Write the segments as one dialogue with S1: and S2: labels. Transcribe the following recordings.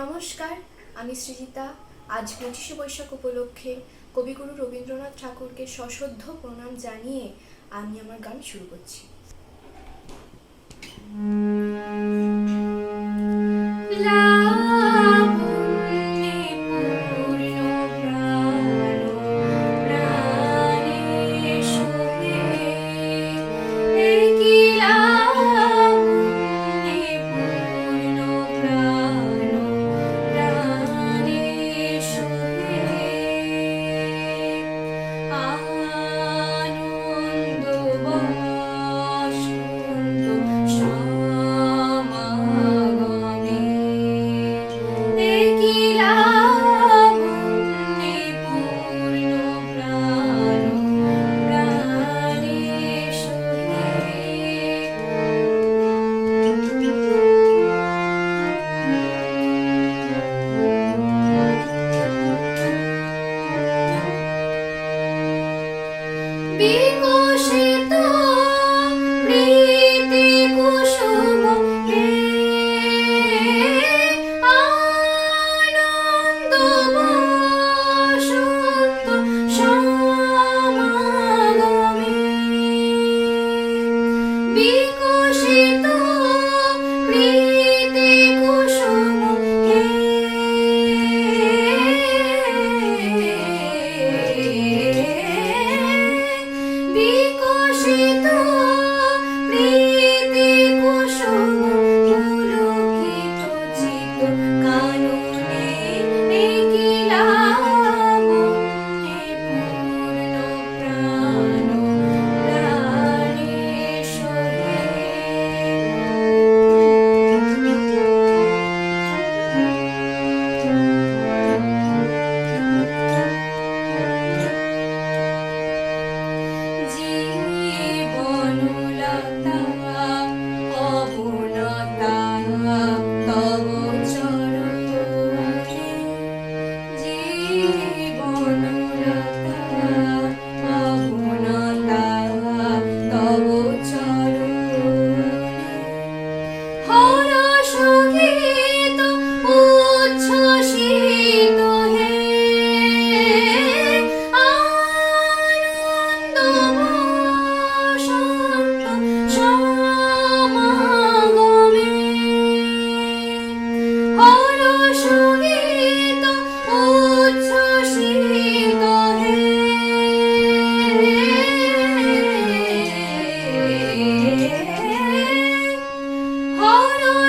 S1: নমস্কার, আমি সৃজিতা। আজ পঁচিশে বৈশাখ উপলক্ষে কবিগুরু রবীন্দ্রনাথ ঠাকুরকে সশ্রদ্ধ প্রণাম জানিয়ে আমি আমার গান শুরু করছি। লাবণ্যে Beep.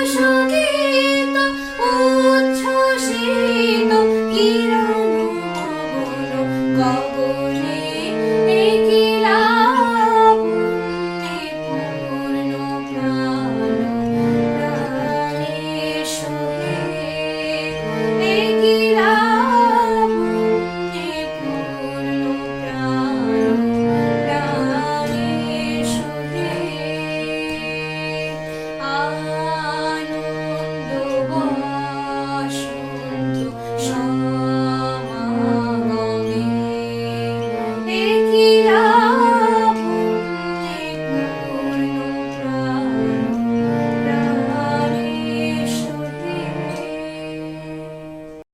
S1: show.